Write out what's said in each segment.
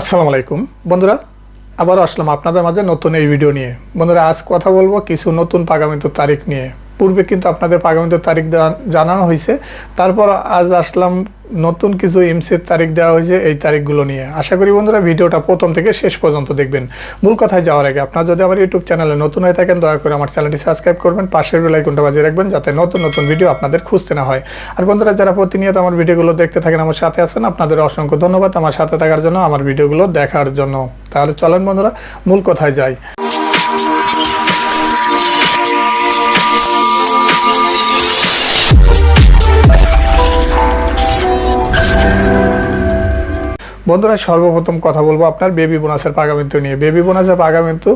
আসসালামু আলাইকুম। বন্ধুরা, আবারও আসলাম আপনাদের মাঝে নতুন এই ভিডিও নিয়ে। বন্ধুরা, আজ কথা বলব কিছু নতুন পাগামিত তারিখ নিয়ে। পূর্বে কিন্তু আপনাদের পাগামিত তারিখ জানানো হয়েছে। তারপর আজ আসলাম, নতুন কিছু এমসির তারিখ দেওয়া হয়েছে এই তারিখগুলো নিয়ে। আশা করি বন্ধুরা ভিডিওটা প্রথম থেকে শেষ পর্যন্ত দেখবেন। মূল কথায় যাওয়ার আগে আপনার যদি আমার ইউটিউব চ্যানেলে নতুন হয়ে থাকেন, দয়া করে আমার চ্যানেলটি সাবস্ক্রাইব করবেন, পাশের বেল আইকনটা বাজিয়ে রাখবেন, যাতে নতুন নতুন ভিডিও আপনাদের খুঁজতে না হয়। আর বন্ধুরা, যারা প্রতিনিয়ত আমার ভিডিওগুলো দেখতে থাকেন, আমার সাথে আছেন, আপনাদের অসংখ্য ধন্যবাদ আমার সাথে থাকার জন্য, আমার ভিডিওগুলো দেখার জন্য। তাহলে চলেন বন্ধুরা, মূল কথায় যাই। বন্ধুরা, সর্বপ্রথম কথা বলব আপনার বেবি বোনাসের পাগামিন্তু নিয়ে। বেবি বোনাসের পাগামিন্তু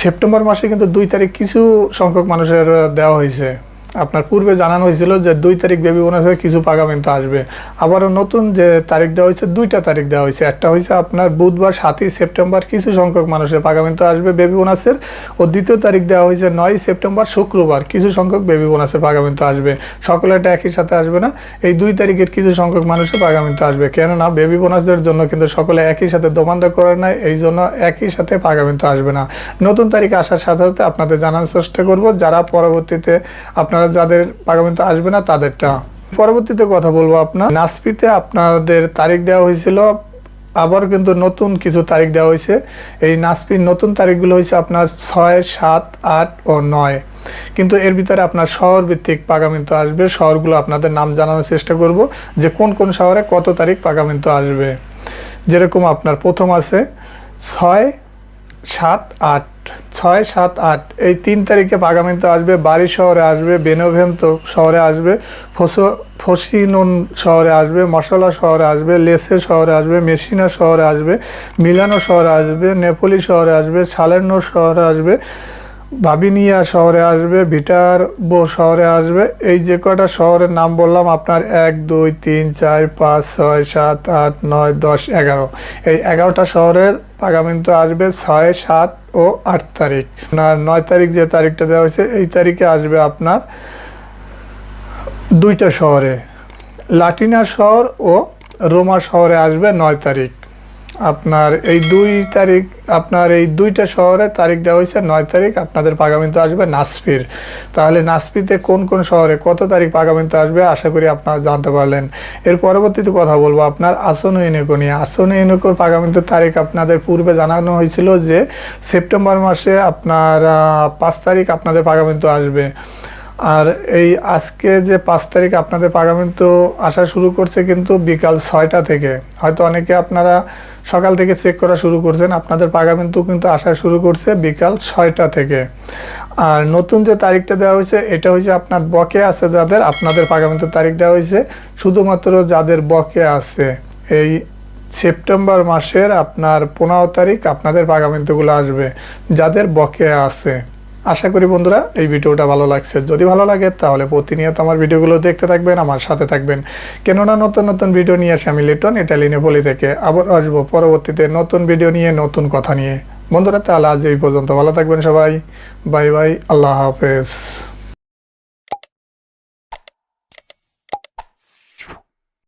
সেপ্টেম্বর মাসে কিন্তু দুই তারিখ কিছু সংখ্যক মানুষের দেওয়া হয়েছে। আপনার পূর্বে জানানো হয়েছিল যে দুই তারিখ বেবি বোনাসের কিছু পাগামিন্তু আসবে। আবারও নতুন যে তারিখ দেওয়া হয়েছে, দুইটা তারিখ দেওয়া হয়েছে। একটা হয়েছে আপনার বুধবার সাতই সেপ্টেম্বর কিছু সংখ্যক মানুষের পাগামিন্তু আসবে বেবি বোনাসের। ও দ্বিতীয় তারিখ দেওয়া হয়েছে নয় সেপ্টেম্বর শুক্রবার কিছু সংখ্যক বেবি বোনাসের পাগামিন্তু আসবে। সকলেটা একই সাথে আসবে না? এই দুই তারিখের কিছু সংখ্যক মানুষের পাগামিন্তু আসবে। কেননা বেবি বোনাসদের জন্য কিন্তু সকলে একই সাথে দোমান্দা করে নেয় এই জন্য একই সাথে পাগামিন্তু আসবে না। নতুন তারিখ আসার সাথে সাথে আপনাদের জানার চেষ্টা করব। যারা পরবর্তীতে আপনারা যাদের পাগামিন্তু আসবে না, তাদেরটা। পরবর্তীতে কথা বলব আপনার। নাসপিতে আপনাদের তারিখ দেওয়া হয়েছিল, আবার কিন্তু নতুন কিছু তারিখ দেওয়া হয়েছে। এই নাসপির নতুন তারিখগুলো হয়েছে আপনার ছয়, সাত, আট ও নয়। কিন্তু এর ভিতরে আপনার শহর ভিত্তিক পাগামিন্তু আসবে। শহরগুলো আপনাদের নাম জানানোর চেষ্টা করব যে কোন কোন শহরে কত তারিখ পাগামিন্তু আসবে। যেরকম আপনার প্রথম আছে, ছয়, সাত, আট। ছয় সাত আট এই তিন তারিখে পাগামিন্তু আসবে বাড়ি শহরে আসবে বেনোভেন্ত শহরে আসবে ফসো ফসিনুন শহরে আসবে মশলা শহরে আসবে লেসে শহরে আসবে মেশিনা শহরে আসবে মিলানো শহরে আসবে নেপোলি শহরে আসবে সালের্নো শহরে আসবে বাবিনিয়া শহরে আসবে ভিটার বো শহরে আসবে এই যে কটা শহরের নাম বললাম আপনার এক দুই তিন চার পাঁচ ছয় সাত আট নয় দশ এগারো এই এগারোটা শহরের পাগামিন্তু আসবে ছয় সাত ও আট তারিখ। আপনার নয় তারিখ যে তারিখটা দেওয়া হয়েছে, এই তারিখে আসবে আপনার দুইটা শহরে। লাটিনা শহর ও রোমা শহরে আসবে নয় তারিখ। আপনার এই দুই তারিখ, আপনার এই দুইটা শহরে তারিখ দেওয়া হয়েছে, নয় তারিখ। আপনাদের পাগামিন্তু আসবে নাসপির তাহলে নাসপিতে কোন কোন শহরে কত তারিখ পাগামিন্তু আসবে, আশা করি আপনারা জানতে পারলেন। এর পরবর্তীতে কথা বলব আপনার আসন ইউনিকো নিয়ে। আসন ইউনিকোর পাগামিন্তু তারিখ আপনাদের পূর্বে জানানো হয়েছিল যে, সেপ্টেম্বর মাসে আপনার পাঁচ তারিখ আপনাদের পাগামিন্তু আসবে। আর এই আজকে যে পাঁচ তারিখ আপনাদের পার্লামেন্ট তো আসা শুরু করছে কিন্তু বিকাল ছয়টা থেকে। হয়তো অনেকে আপনারা সকাল থেকে চেক করা শুরু করছেন, আপনাদের পাগামিন্তু কিন্তু আসা শুরু করছে বিকাল ছয়টা থেকে। আর নতুন যে তারিখটা দেওয়া হয়েছে, এটা হয়েছে আপনার বকে আছে যাদের, আপনাদের পাগামিন্তু তারিখ দেওয়া হয়েছে, শুধুমাত্র যাদের বকে আছে। এই সেপ্টেম্বর মাসের আপনার পনেরো তারিখ আপনাদের পাগামিন্তুগুলো আসবে, যাদের বকেয়া আছে। আশা করি বন্ধুরা এই ভিডিওটা ভালো লাগছে। যদি ভালো লাগে তাহলে প্রতিনিয়ত আমার ভিডিওগুলো দেখতে থাকবেন, আমার সাথে থাকবেন। কেননা নতুন নতুন ভিডিও নিয়ে আসি আমি লিটন ইটালিনে বলি থেকে। আবার আসব পরবর্তীতে নতুন ভিডিও নিয়ে, নতুন কথা নিয়ে। বন্ধুরা তাহলে আজ এই পর্যন্ত। ভালো থাকবেন সবাই। Bye bye. আল্লাহ হাফেজ।